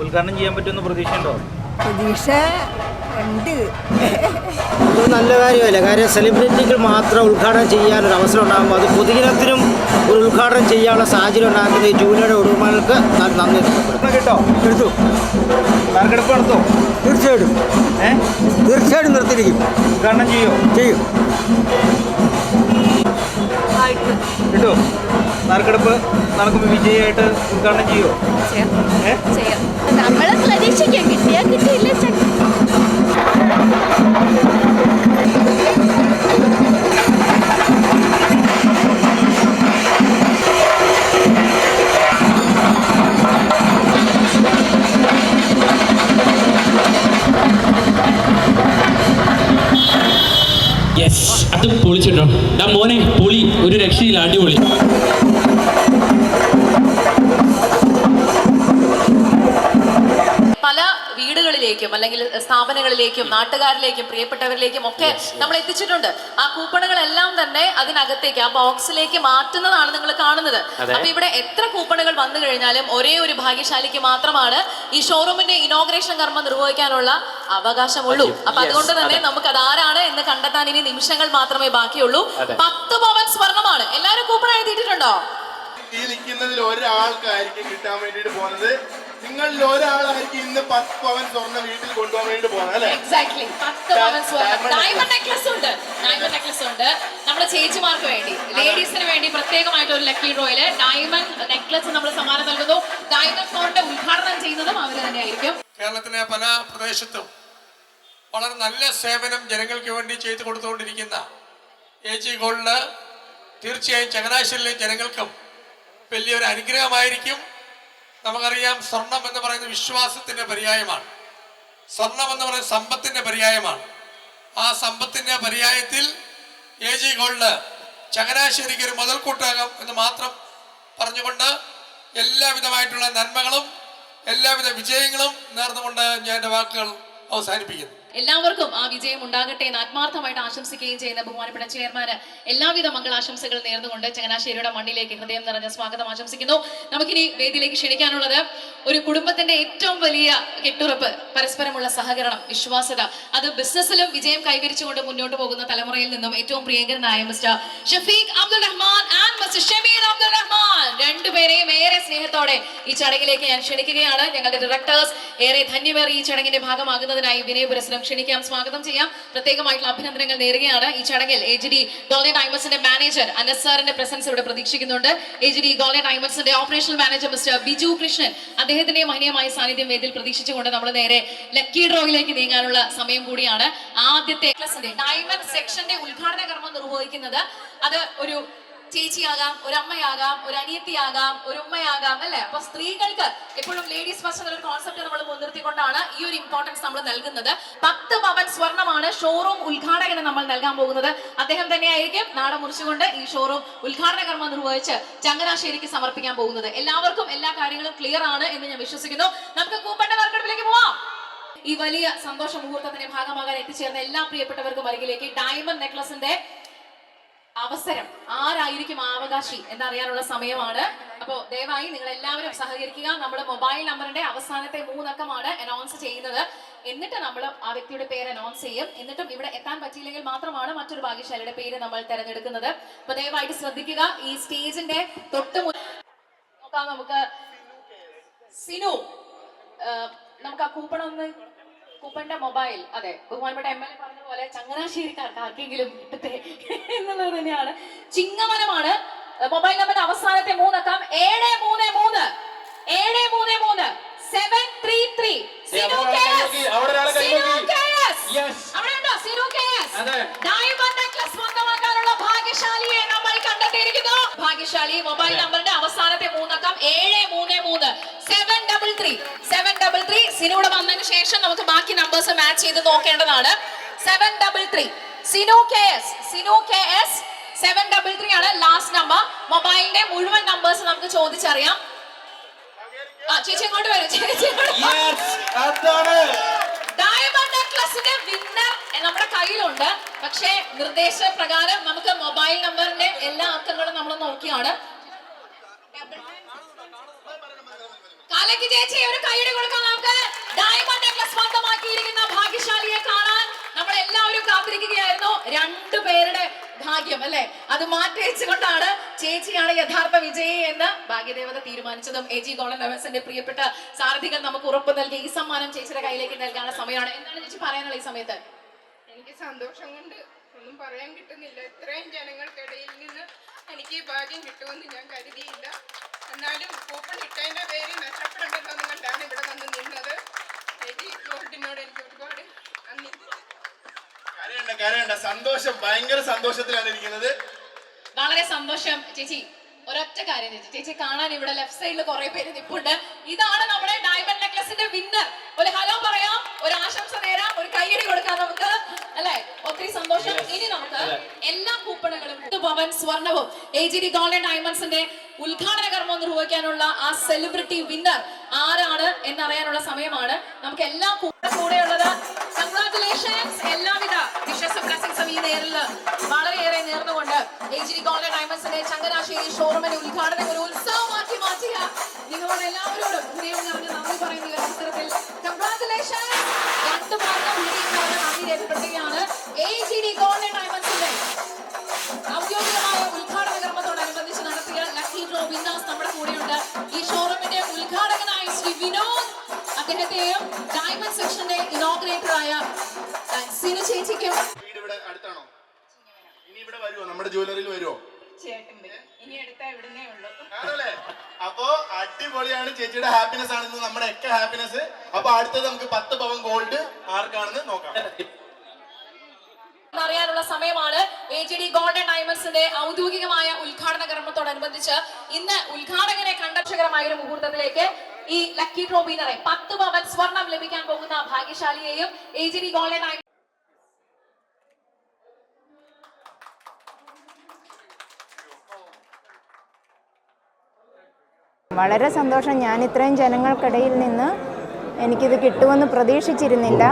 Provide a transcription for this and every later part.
ഉദ്ഘാടനം ചെയ്യാൻ പറ്റുമെന്ന് പ്രതീക്ഷയുണ്ടോ? പ്രതീക്ഷ ഉണ്ട്. ഇത് നല്ല കാര്യമല്ല? കാര്യം സെലിബ്രിറ്റികൾ മാത്രം ഉദ്ഘാടനം ചെയ്യാനൊരു അവസരം ഉണ്ടാകുമ്പോൾ അത് പൊതുജനത്തിനും ഒരു ഉദ്ഘാടനം ചെയ്യാനുള്ള സാഹചര്യം ഉണ്ടാക്കുന്ന ഈ ജൂനിയുടെ ഉടമകൾക്ക് നന്ദി കേട്ടോ? എടുത്തു. നറുക്കെടുപ്പ് നടത്തോ? തീർച്ചയായിട്ടും. ഏ? തീർച്ചയായിട്ടും നിർത്തിയിരിക്കും ഉദ്ഘാടനം ചെയ്യോ? ചെയ്യും. കിട്ടോ? നറുക്കെടുപ്പ് നടക്കുമ്പോൾ വിജയമായിട്ട് ഉദ്ഘാടനം ചെയ്യോ? നമ്മൾ പ്രതീക്ഷിക്കാം. കിട്ടിയാൽ കിട്ടിയില്ല യെസ് അത് പൊളിച്ചിട്ടോ. ഡാ മോനെ പൊളി. ഒരു രക്ഷയില്ല. അടിപൊളി. വീടുകളിലേക്കും അല്ലെങ്കിൽ സ്ഥാപനങ്ങളിലേക്കും നാട്ടുകാരിലേക്കും പ്രിയപ്പെട്ടവരിലേക്കും ഒക്കെ നമ്മൾ എത്തിച്ചിട്ടുണ്ട്. ആ കൂപ്പണുകളെല്ലാം തന്നെ അതിനകത്തേക്ക് ആ ബോക്സിലേക്ക് മാറ്റുന്നതാണ് നിങ്ങൾ കാണുന്നത്. അപ്പൊ ഇവിടെ എത്ര കൂപ്പണുകൾ വന്നു കഴിഞ്ഞാലും ഒരേ ഒരു ഭാഗ്യശാലിക്ക് മാത്രമാണ് ഈ ഷോറൂമിന്റെ ഇനോഗ്രേഷൻ കർമ്മം നിർവഹിക്കാനുള്ള അവകാശമുള്ളൂ. അപ്പൊ അതുകൊണ്ട് തന്നെ നമുക്ക് അത്. ആരാണ് എന്ന് കണ്ടെത്താൻ ഇനി നിമിഷങ്ങൾ മാത്രമേ ബാക്കിയുള്ളൂ. പത്ത് പവൻ സ്വർണമാണ്. എല്ലാവരും കൂപ്പൺ എഴുതിയിട്ടുണ്ടോ? ഈ നിൽക്കുന്നതിൽ ഒരാൾക്കായിരിക്കും കിട്ടാൻ വേണ്ടിയിട്ട് പോകുന്നത്. നിങ്ങളിൽ ഒരാളായിരിക്കും ഇന്ന് പത്ത് പവൻ സ്വർണം വീട്ടിൽ കൊണ്ടുപോകാൻ വേണ്ടി പോകുന്നത് അല്ലെ? എക്സാക്ട്ലി പത്ത് പവൻ സ്വർണം. ഡയമണ്ട് നെക്ലസ് ഉണ്ട്. ഡയമണ്ട് നെക്ലസ് ഉണ്ട്. നമ്മുടെ ചേച്ചിമാർക്ക് വേണ്ടി ലേഡീസിന് വേണ്ടി പ്രത്യേകമായിട്ട് ഒരു ലക്കി ഡ്രോയിൽ ഡയമണ്ട് നെക്ലസ് നമ്മൾ സമ്മാനം നൽകുന്നു. ഡയമണ്ട് ഫോണിന്റെ ഉദ്ഘാടനം ചെയ്യുന്നതും അവർ തന്നെയായിരിക്കും. കേരളത്തിലെ പല പ്രദേശത്തും വളരെ നല്ല സേവനം ജനങ്ങൾക്ക് വേണ്ടി ചെയ്തു കൊടുത്തുകൊണ്ടിരിക്കുന്ന എ ജി ഗോൾഡ് തീർച്ചയായും ചങ്ങനാശ്ശേരിയിലെ ജനങ്ങൾക്കും വലിയൊരു അനുഗ്രഹമായിരിക്കും. നമുക്കറിയാം സ്വർണം എന്ന് പറയുന്നത് വിശ്വാസത്തിന്റെ പര്യായമാണ്. സ്വർണം എന്ന് പറയുന്നത് സമ്പത്തിന്റെ പര്യായമാണ്. ആ സമ്പത്തിന്റെ പര്യായത്തിൽ എ ജി ഗോൾഡ് ചങ്ങനാശ്ശേരിക്ക് ഒരു മുതൽക്കൂട്ടാകാം എന്ന് മാത്രം പറഞ്ഞുകൊണ്ട് എല്ലാവിധമായിട്ടുള്ള നന്മകളും എല്ലാവിധ വിജയങ്ങളും നേർന്നുകൊണ്ട് ഞാൻ എന്റെ വാക്കുകൾ അവസാനിപ്പിക്കുന്നു. എല്ലാവർക്കും ആ വിജയം ഉണ്ടാകട്ടെ എന്ന് ആത്മാർത്ഥമായിട്ട് ആശംസിക്കുകയും ചെയ്യുന്ന ബഹുമാനപ്പെട്ട ചെയർമാന് എല്ലാവിധ മംഗളാശംസകൾ നേർന്നുകൊണ്ട് ചങ്ങനാശ്ശേരിയുടെ മണ്ണിലേക്ക് ഹൃദയം നിറഞ്ഞ സ്വാഗതം ആശംസിക്കുന്നു. നമുക്കിനി വേദിയിലേക്ക് ക്ഷണിക്കാനുള്ളത് ഒരു കുടുംബത്തിന്റെ ഏറ്റവും വലിയ കെട്ടുറപ്പ് പരസ്പരമുള്ള സഹകരണം വിശ്വാസത അത് ബിസിനസ്സിലും വിജയം കൈവരിച്ചുകൊണ്ട് മുന്നോട്ട് പോകുന്ന തലമുറയിൽ നിന്നും ഏറ്റവും പ്രിയങ്കരനായ mister Shafeeq Abdul Rahman and mister Shameer Abdul Rahman. രണ്ടുപേരെയും ഏറെ സ്നേഹത്തോടെ ഈ ചടങ്ങിലേക്ക് ഞാൻ ക്ഷണിക്കുകയാണ്. ഞങ്ങളുടെ ഡയറക്ടേഴ്സ് ഏറെ ധന്യമേറി ഈ ചടങ്ങിന്റെ ഭാഗമാകുന്നതിനായി വിനയപുരസ്സരം ക്ഷണിക്കാം. സ്വാഗതം ചെയ്യാം. പ്രത്യേകമായിട്ടുള്ള അഭിനന്ദനങ്ങൾ നേരുകയാണ് ഈ ചടങ്ങിൽ എ ജി ഡി ഗോൾഡൻ ഡയമണ്ട്സിന്റെ മാനേജർ അനസ് സാറിന്റെ പ്രസൻസ് ഇവിടെ പ്രതീക്ഷിക്കുന്നുണ്ട്. A G D golden ഡയമണ്ട്സിന്റെ operational manager mister Biju Krishnan അദ്ദേഹത്തിന്റെ മഹനീയമായ സാന്നിധ്യം വേദിയിൽ പ്രതീക്ഷിച്ചുകൊണ്ട് നമ്മൾ നേരെ ലക്കി ഡ്രോയിലേക്ക് നീങ്ങാനുള്ള സമയം കൂടിയാണ്. ആദ്യത്തെ ഡയമണ്ട് സെക്ഷന്റെ ഉദ്ഘാടന കർമ്മം നിർവഹിക്കുന്നത്. അത് ഒരു ചേച്ചിയാകാം ഒരു അമ്മയാകാം ഒരു അനിയത്തിയാകാം ഒരു ഉമ്മയാകാം അല്ലെ? അപ്പൊ സ്ത്രീകൾക്ക് എപ്പോഴും ലേഡീസ് ഫസ്റ്റ് എന്നൊരു കോൺസെപ്റ്റ് നമ്മൾ മുൻനിർത്തിക്കൊണ്ടാണ് ഈ ഒരു ഇമ്പോർട്ടൻസ് നമ്മൾ നൽകുന്നത്. പത്ത് പവൻ സ്വർണമാണ് ഷോറൂം ഉദ്ഘാടകന് നമ്മൾ നൽകാൻ പോകുന്നത്. അദ്ദേഹം തന്നെയായിരിക്കും നാട മുറിച്ചുകൊണ്ട് ഈ ഷോറൂം ഉദ്ഘാടന കർമ്മം നിർവഹിച്ച് ചങ്ങനാശ്ശേരിക്ക് സമർപ്പിക്കാൻ പോകുന്നത്. എല്ലാവർക്കും എല്ലാ കാര്യങ്ങളും ക്ലിയർ ആണ് എന്ന് ഞാൻ വിശ്വസിക്കുന്നു. നമുക്ക് കൂപ്പണ്ട മാർക്കറ്റിലേക്ക് പോവാം. ഈ വലിയ സന്തോഷ മുഹൂർത്തത്തിന്റെ ഭാഗമാകാൻ എത്തിച്ചേർന്ന എല്ലാ പ്രിയപ്പെട്ടവർക്കും അരികിലേക്ക് ഡയമണ്ട് നെക്ലസിന്റെ അവസരം. ആരായിരിക്കും അവകാശി എന്നറിയാനുള്ള സമയമാണ്. അപ്പോ ദയവായി നിങ്ങൾ എല്ലാവരും സഹകരിക്കുക. നമ്മുടെ മൊബൈൽ നമ്പറിന്റെ അവസാനത്തെ മൂന്നക്കമാണ് അനൗൺസ് ചെയ്യുന്നത്. എന്നിട്ട് നമ്മൾ ആ വ്യക്തിയുടെ പേര് അനൗൺസ് ചെയ്യും. എന്നിട്ടും ഇവിടെ എത്താൻ പറ്റിയില്ലെങ്കിൽ മാത്രമാണ് മറ്റൊരു ഭാഗ്യശാലിയുടെ പേര് നമ്മൾ തിരഞ്ഞെടുക്കുന്നത്. അപ്പൊ ദയവായിട്ട് ശ്രദ്ധിക്കുക. ഈ സ്റ്റേജിന്റെ തൊട്ട് നോക്കാം നമുക്ക്. സിനു. നമുക്ക് ആ കൂപ്പൺ ഒന്ന് കൂപ്പന്റെ മൊബൈൽ അതെ ബഹുമാനപ്പെട്ട എം എൽ എ പറഞ്ഞ പോലെ ചങ്ങനാശ്ശേരിക്കാർക്ക് ആർക്കെങ്കിലും കിട്ടട്ടെ എന്നുള്ളത് തന്നെയാണ് ചിങ്ങവനമാണ് മൊബൈൽ നമ്പറിന്റെ അവസാനത്തെ മൂന്നക്കം ഏഴ് മൂന്ന് മൂന്ന് ഏഴ് മൂന്ന് മൂന്ന് seven three three Sinu K S. Sinu K S. അവിടെ ഉണ്ടോ? Sinu K S. Diamond necklace സ്വന്തമാക്കാനുള്ള ഭാഗ്യശാലിയെ നമ്മൾ കണ്ടെത്തിയിരിക്കുന്നു ഭാഗ്യശാലി മൊബൈൽ നമ്പറിന്റെ അവസാനത്തെ മൂന്നക്കം ഏഴ് മൂന്ന് മൂന്ന്. Seven double three seven double three സിനൂടെ വന്നതിന് ശേഷം നമുക്ക് ബാക്കി നമ്പേഴ്സ് മാച്ച് ചെയ്ത് നോക്കേണ്ടതാണ്. Seven double three Sinu K S Sinu K S seven double three ആണ് ലാസ്റ്റ് നമ്പർ മൊബൈലിന്റെ മുഴുവൻ നമ്പേഴ്സ് നമുക്ക് ചോദിച്ചറിയാം. ആ ചേച്ചി അങ്ങോട്ട് വരും. ചേച്ചി ഡയമണ്ട് നെക്ലസിന്റെ വിന്നർ നമ്മുടെ കയ്യിലുണ്ട്. പക്ഷേ നിർദ്ദേശപ്രകാരം നമുക്ക് മൊബൈൽ നമ്പറിന്റെ എല്ലാ അക്കങ്ങളും നമ്മൾ നോക്കിയാണ്. കാലയ്ക്ക് ചേച്ചി ഒരു കൈയുടെ കൊടുക്കാം നമുക്ക്. ഡയമണ്ട് നെക്ലസ് സ്വന്തമാക്കിയിരിക്കുന്ന ഭാഗ്യശാലിയെ കാണാൻ നമ്മൾ എല്ലാവരും കാത്തിരിക്കുകയായിരുന്നു. രണ്ടു പേരുടെ ഭാഗ്യം അല്ലെ? അത് മാറ്റിവെച്ചുകൊണ്ടാണ് ചേച്ചിയാണ് യഥാർത്ഥ വിജയി എന്ന് ഭാഗ്യദേവത തീരുമാനിച്ചതും. എ ജി ഗോളൻ ലവൻസിന്റെ പ്രിയപ്പെട്ട സാരഥികൾ നമുക്ക് ഉറപ്പ് നൽകി ഈ സമ്മാനം ചേച്ചിയുടെ കയ്യിലേക്ക് നൽകാനുള്ള സമയമാണ്. എന്താണ് ചേച്ചി പറയാനുള്ള ഈ സമയത്ത്? എനിക്ക് സന്തോഷം കൊണ്ട് ഒന്നും പറയാൻ കിട്ടുന്നില്ല. ഇത്രയും ജനങ്ങൾക്കിടയിൽ നിന്ന് എനിക്ക് ഈ ഭാഗ്യം കിട്ടുമെന്ന് ഞാൻ കരുതിയില്ല. എന്നാലും കൂപ്പൺ ഇട്ടതിന്റെ പേര് നഷ്ടപ്പെടേണ്ടതെന്ന് കണ്ടാണ് ഇവിടെ വന്ന് നിന്നത്. ഗോൾഡിനോട് എനിക്ക് ഒരുപാട് നന്ദി. കരയണ്ട കരയണ്ട. സന്തോഷം ഭയങ്കര സന്തോഷത്തിലാണ് ഇരിക്കുന്നത്. വളരെ സന്തോഷം ചേച്ചി. ഒരൊറ്റ കാര്യം ചേച്ചി. ചേച്ചി കാണാൻ ഇവിടെ ലെഫ്റ്റ് സൈഡിൽ കുറെ പേര് നിപ്പുണ്ട്. ഇതാണ് നമ്മുടെ ഡയമണ്ട് നെക്ലസിന്റെ വിന്നർ ഒരു ഹലോ പറയാം ഒരു ആശംസ നേരാം ഒരു കൈയടി കൊടുക്കാം നമുക്ക്. അല്ലെ? ഒത്തിരി സന്തോഷം. ഇനി നമുക്ക് എല്ലാ കൂപ്പണുകളും ഭവൻ സ്വർണവും എ ജി ഡി ഗോൾഡൻ ഡയമണ്ട്സിന്റെ ഉദ്ഘാടന കർമ്മം നിർവഹിക്കാനുള്ള ആ സെലിബ്രിറ്റി വിന്നർ ആരാണ് എന്നറിയാനുള്ള സമയമാണ്. നമുക്ക് എല്ലാ കൂടെ കൂടെയുള്ളത്. കൺഗ്രാറ്റുലേഷൻസ് എല്ലാവിധ വിശ്വസ ബ്ലസ്സിംഗ്സും ഈ നേരിൽ വളരെയേറെ നേർന്നുകൊണ്ട് എ ജി ഡി ഗോൾഡൻ ഡയമണ്ട്സിന്റെ ചങ്ങനാശ്ശേരി ഷോറൂമിന്റെ ഉദ്ഘാടനം ഒരു ഉത്സവമാക്കി മാറ്റിയ നിങ്ങളോട് എല്ലാവരോടും ഇനോഗ്രേറ്ററായ സിനു ചേച്ചിക്കും. ഇവിടെ അടുത്താണോ? ഇനി ഇവിടെ വരുമോ നമ്മുടെ ജ്വല്ലറിയിൽ വരുമോ ആണല്ലേ? അപ്പോ അടിപൊളിയാണ് ചേച്ചിയുടെ ഹാപ്പിനെസ് ആണ്. ഇന്ന് നമ്മുടെ ഒക്കെ ഹാപ്പിനെസ് അപ്പൊ അടുത്തത് നമുക്ക് പത്ത് പവൻ ഗോൾഡ് ആർക്കാണെന്ന് നോക്കാം. അറിയാനുള്ള സമയമാണ്. എ ജി ഡി ഗോൾഡൻ ഡയമണ്ട്സിന്റെ ഔദ്യോഗികമായ ഉദ്ഘാടന കർമ്മത്തോടനുബന്ധിച്ച് ഇന്ന് ഉദ്ഘാടകനെ കണ്ടക്ഷകരമായ ഒരു മുഹൂർത്തത്തിലേക്ക് ഈ ലക്കി ഡ്രോ വിന്നറെ പത്ത് പവൻ സ്വർണം ലഭിക്കാൻ പോകുന്ന ഭാഗ്യശാലിയെയും ജി ഗോൾഡൻ വളരെ സന്തോഷം. ഞാൻ ഇത്രയും ജനങ്ങൾക്കിടയിൽ നിന്ന് എനിക്കിത് കിട്ടുമെന്ന് പ്രതീക്ഷിച്ചിരുന്നില്ല.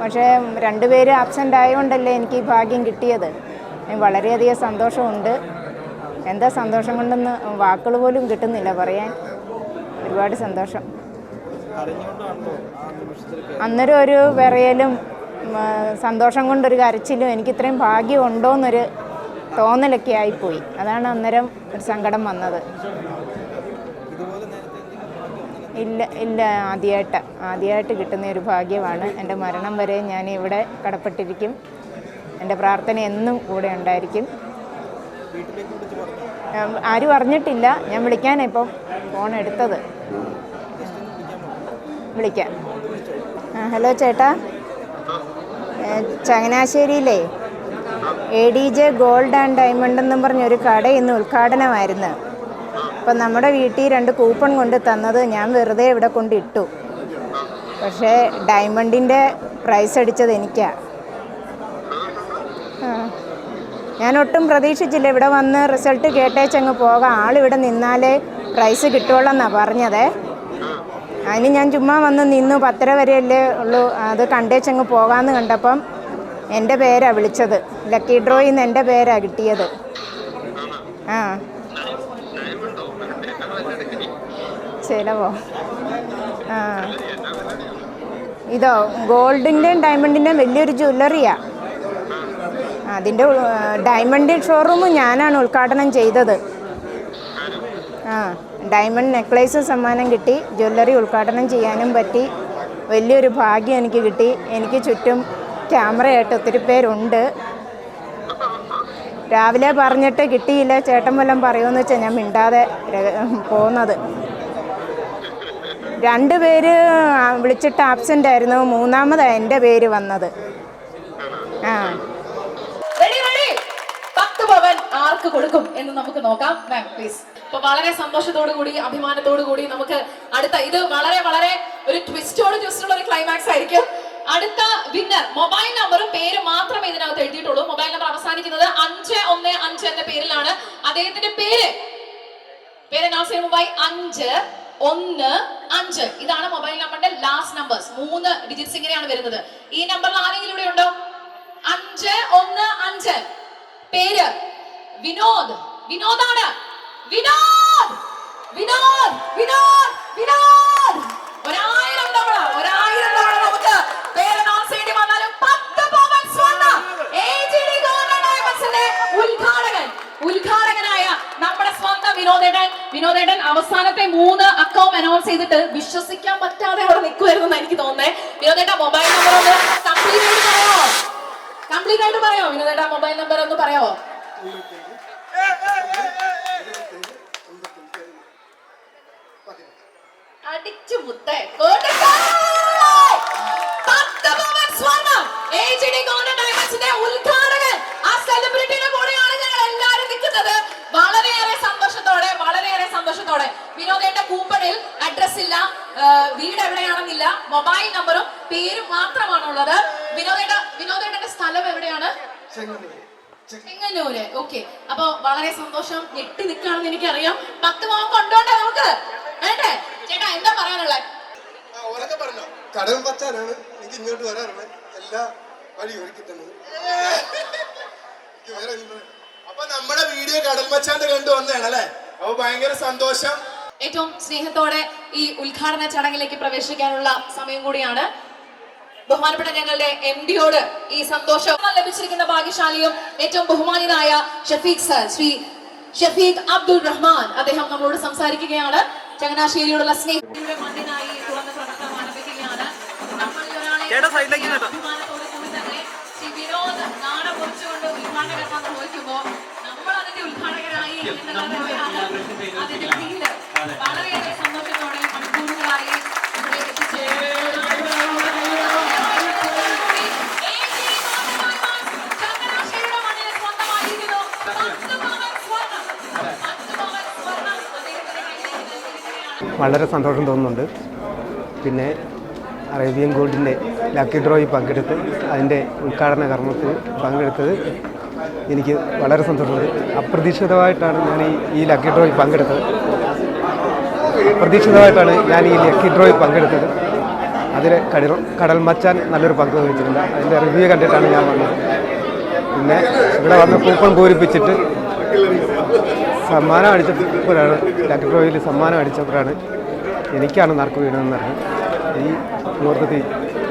പക്ഷേ രണ്ടുപേര് ആബ്സെന്റ് ആയതുകൊണ്ടല്ലേ എനിക്ക് ഈ ഭാഗ്യം കിട്ടിയത്? വളരെയധികം സന്തോഷമുണ്ട്. എന്താ സന്തോഷം കൊണ്ടെന്ന് വാക്കുകൾ പോലും കിട്ടുന്നില്ല പറയാൻ. ഒരുപാട് സന്തോഷം. അന്നേരം ഒരു വിറയലും സന്തോഷം കൊണ്ടൊരു കരച്ചിലും എനിക്ക് ഇത്രയും ഭാഗ്യം ഉണ്ടോ എന്നൊരു തോന്നലൊക്കെ ആയിപ്പോയി. അതാണ് അന്നേരം ഒരു സങ്കടം വന്നത്. ഇല്ല ഇല്ല ആദ്യമായിട്ട് ആദ്യമായിട്ട് കിട്ടുന്ന ഒരു ഭാഗ്യമാണ്. എന്റെ മരണം വരെ ഞാൻ ഇവിടെ കടപ്പെട്ടിരിക്കും. എന്റെ പ്രാർത്ഥന എന്നും കൂടെ ഉണ്ടായിരിക്കും. ആരും അറിഞ്ഞിട്ടില്ല. ഞാൻ വിളിക്കാനിപ്പം ഫോൺ എടുത്തത്. വിളിക്കാം. ആ ഹലോ ചേട്ടാ. ചങ്ങനാശ്ശേരിയിലേ A D J gold and diamond എന്നും പറഞ്ഞൊരു കട ഇന്ന് ഉദ്ഘാടനമായിരുന്നു. അപ്പം നമ്മുടെ വീട്ടിൽ രണ്ട് കൂപ്പൺ കൊണ്ട് തന്നത് ഞാൻ വെറുതെ ഇവിടെ കൊണ്ടിട്ടു പക്ഷേ ഡയമണ്ടിന്റെ പ്രൈസ് അടിച്ചത് എനിക്കാ ആ. ഞാൻ ഒട്ടും പ്രതീക്ഷിച്ചില്ല. ഇവിടെ വന്ന് റിസൾട്ട് കേട്ടേച്ചങ്ങ് പോകാം. ആളിവിടെ നിന്നാലേ പ്രൈസ് കിട്ടുള്ളൂ പറഞ്ഞത്. അതിന് ഞാൻ ചുമ്മാ വന്ന് നിന്നു. പത്തര വരെയല്ലേ ഉള്ളൂ. അത് കണ്ടേച്ചങ്ങ് പോകാമെന്ന് കണ്ടപ്പം എന്റെ പേരാണ് വിളിച്ചത്. ലക്കി ഡ്രോയിൽ നിന്ന് എന്റെ പേരാണ് കിട്ടിയത്. ആ. ചിലവോ? ആ. ഇതോ ഗോൾഡിന്റെയും ഡയമണ്ടിന്റെയും വലിയൊരു ജ്വല്ലറിയാണ് അതിന്റെ ഡയമണ്ട് ഷോറൂം ഞാനാണ് ഉദ്ഘാടനം ചെയ്തത്. ആ ഡയമണ്ട് നെക്ലേസ് സമ്മാനം കിട്ടി. ജ്വല്ലറി ഉദ്ഘാടനം ചെയ്യാനും പറ്റി. വലിയൊരു ഭാഗ്യം എനിക്ക് കിട്ടി. എനിക്ക് ചുറ്റും ക്യാമറയായിട്ട് ഒത്തിരി പേരുണ്ട്. രാവിലെ പറഞ്ഞിട്ട് കിട്ടിയില്ല. ചേട്ടൻ വല്ലതും പറയുമെന്ന് വെച്ചാൽ ഞാൻ മിണ്ടാതെ പോകുന്നത് രണ്ട് പേര് വിളിച്ചിട്ട് ആബ്സെന്റ് ആയിരുന്നു. മൂന്നാമതാണ് എന്റെ പേര് വന്നത്. ആ റെഡി റെഡി പത്ത് പവൻ ആർക്ക് കൊടുക്കും എന്ന് നമുക്ക് നോക്കാം. മാം പ്ലീസ് ഇപ്പൊ വളരെ സന്തോഷത്തോടു കൂടി അഭിമാനത്തോടു കൂടി നമുക്ക് അടുത്ത ഇത് വളരെ വളരെ ഒരു ട്വിസ്റ്റോട് ട്വിസ്റ്റുള്ള ഒരു ക്ലൈമാക്സ് ആയിരിക്കും. അടുത്ത വിന്നർ മൊബൈൽ നമ്പറും പേര് മാത്രമേ ഇതിനകത്ത് എഴുതിയിട്ടുള്ളൂ. മൊബൈൽ നമ്പർ അവസാനിക്കുന്നത് അഞ്ച് ഒന്ന് അഞ്ച് എന്ന പേരിലാണ്. അദ്ദേഹത്തിന്റെ പേര്? പേര് അനൗൺസ് ചെയ്യുന്ന മൊബൈൽ അഞ്ച് ഒന്ന് അഞ്ച്. ഇതാണ് മൊബൈൽ നമ്പറിന്റെ ലാസ്റ്റ് നമ്പേഴ്സ് മൂന്ന് ഡിജിറ്റ്സ് ഇങ്ങനെയാണ് വരുന്നത്. ഈ നമ്പറിൽ ആരെങ്കിലും ഇവിടെ ഉണ്ടോ? അഞ്ച് ഒന്ന് അഞ്ച്. പേര്? വിനോദ്. വിനോദാണ്. വിനോദ്. വിനോദ്. വിനോദ്. വിനോദ്. ഒരായിരം തവണ ഒരായിരം തവണ നമുക്ക് പേര് അനൗൺസ് വന്നാലും പത്ത് പോയിന്റ്സ് വന്ന ഉദ്ഘാടകനായ നമ്മുടെ സ്വന്തം വിനോദേടൻ വിനോദേടൻ അവസാനത്തെ മൂന്ന് അക്കൗണ്ട് അനൗൺസ് ചെയ്തിട്ട് വിശ്വസിക്കാൻ പറ്റാതെ അവിടെ നിൽക്കുമായിരുന്നു എനിക്ക് തോന്നുന്നത് വിനോദേട്ട മൊബൈൽ നമ്പർ ഒന്ന് കംപ്ലീറ്റ് ആയിട്ട് പറയാമോ കംപ്ലീറ്റ് ആയിട്ട് പറയാമോ വിനോദേട്ട മൊബൈൽ നമ്പർ ഒന്ന് പറയാമോ അടിച്ചു മുത്തേ. ആ സെലിബ്രിറ്റിയുടെ കൂടെയാണ് ഞങ്ങൾ എല്ലാവരും നിൽക്കുന്നത്. വളരെയേറെ സന്തോഷത്തോടെ വളരെയേറെ സന്തോഷത്തോടെ. വിനോദേന്റെ കൂപ്പണിൽ അഡ്രസ് ഇല്ല. വീട് എവിടെയാണെന്നില്ല. മൊബൈൽ നമ്പറും പേരും മാത്രമാണുള്ളത്. വിനോദേട്ട വിനോദേട്ടന്റെ സ്ഥലം എവിടെയാണ്? ചെങ്ങന്നൂര്. ഓക്കെ അപ്പൊ വളരെ സന്തോഷം. ഞെട്ടി നിൽക്കുകയാണെന്ന് എനിക്കറിയാം. പത്ത് മാവ് കൊണ്ടോണ്ടേ നമുക്ക്? വേണ്ടേ? ചേട്ടാ എന്താ പറയാനുള്ളത്? കടം പറ്റാനാണ് എനിക്ക് ഇങ്ങോട്ട് വരാറുള്ളത് എല്ലാ വഴി ഒരുക്കി തന്നത്. അപ്പൊ നമ്മുടെ വീഡിയോ കടൽ മച്ചാന്റെ കണ്ടു വന്നതാണ് അല്ലേ? അപ്പൊ ഭയങ്കര സന്തോഷം. ഏറ്റവും സ്നേഹത്തോടെ ഈ ഉദ്ഘാടന ചടങ്ങിലേക്ക് പ്രവേശിക്കാനുള്ള സമയം കൂടിയാണ്. ബഹുമാനപ്പെട്ട ഞങ്ങളുടെ എം ഡിയോട് ഈ സന്തോഷം ലഭിച്ചിരിക്കുന്ന ഭാഗ്യശാലിയും ഏറ്റവും ബഹുമാനിതനായ ഷഫീഖ് സർ ശ്രീ ഷഫീഖ് അബ്ദുൾ റഹ്മാൻ. അദ്ദേഹം നമ്മളോട് സംസാരിക്കുകയാണ്. ചങ്ങനാശ്ശേരിയോടുള്ള ചേട്ടാ സൈഡിലേക്ക് നമ്മൾ അതിന്റെ ഉദ്ഘാടകരായി അതിന്റെ ഫീൽ വളരെ സന്തോഷം തോന്നുന്നുണ്ട്. പിന്നെ അറേബ്യൻ ഗോൾഡിന്റെ ലക്കി ഡ്രോയിൽ പങ്കെടുത്ത് അതിന്റെ ഉദ്ഘാടന കർമ്മത്തിൽ പങ്കെടുത്തത് എനിക്ക് വളരെ സന്തോഷമുണ്ട്. അപ്രതീക്ഷിതമായിട്ടാണ് ഞാൻ ഈ ലക്കി ഡ്രോയിൽ പങ്കെടുത്തത്. അപ്രതീക്ഷിതമായിട്ടാണ് ഞാൻ ഈ ലക്കി ഡ്രോയിൽ പങ്കെടുത്തത്. അതിൽ കടൽ കടൽ മച്ചാൻ നല്ലൊരു പങ്ക് വഹിച്ചിട്ടുണ്ട്. അതിന്റെ റിവ്യൂ കണ്ടിട്ടാണ് ഞാൻ വന്നത്. പിന്നെ ഇവിടെ വന്ന് കൂപ്പൺ പൂരിപ്പിച്ചിട്ട് സമ്മാനം അടിച്ചപ്പോഴാണ് ഡോക്ടർ ഡ്രോയിൽ സമ്മാനം അടിച്ചപ്പോഴാണ് എനിക്കാണ് നറുക്ക് വീണതെന്ന് പറഞ്ഞത് ഈ മുഹൂർത്തത്തിൽ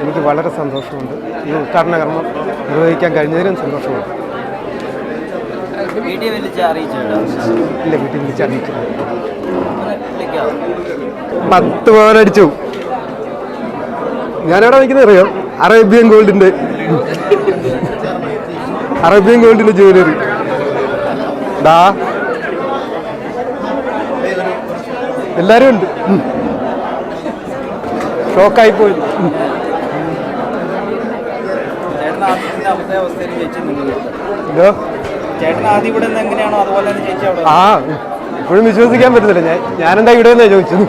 എനിക്ക് വളരെ സന്തോഷമുണ്ട്. ഈ ഉദ്ഘാടന കർമ്മം നിർവഹിക്കാൻ കഴിഞ്ഞതിനും സന്തോഷമുണ്ട്. വിളിച്ച് ഇല്ല വീട്ടിൽ വിളിച്ച് അറിയിച്ചില്ല. പത്ത് പവനടിച്ചു ഞാനെവിടെ നിൽക്കുന്നത് അറിയോ അറേബ്യൻ ഗോൾഡിന്റെ അറേബ്യൻ ഗോൾഡിന്റെ ജ്വല്ലറി ഡാ എല്ലാവരും ഉണ്ട്. ഷോക്കായി പോയി. എന്തോ? ആ ഇപ്പോഴും വിശ്വസിക്കാൻ പറ്റുന്നില്ല ഞാൻ ഞാനെന്താ ഇവിടെ നിന്നാ ചോദിച്ചത്?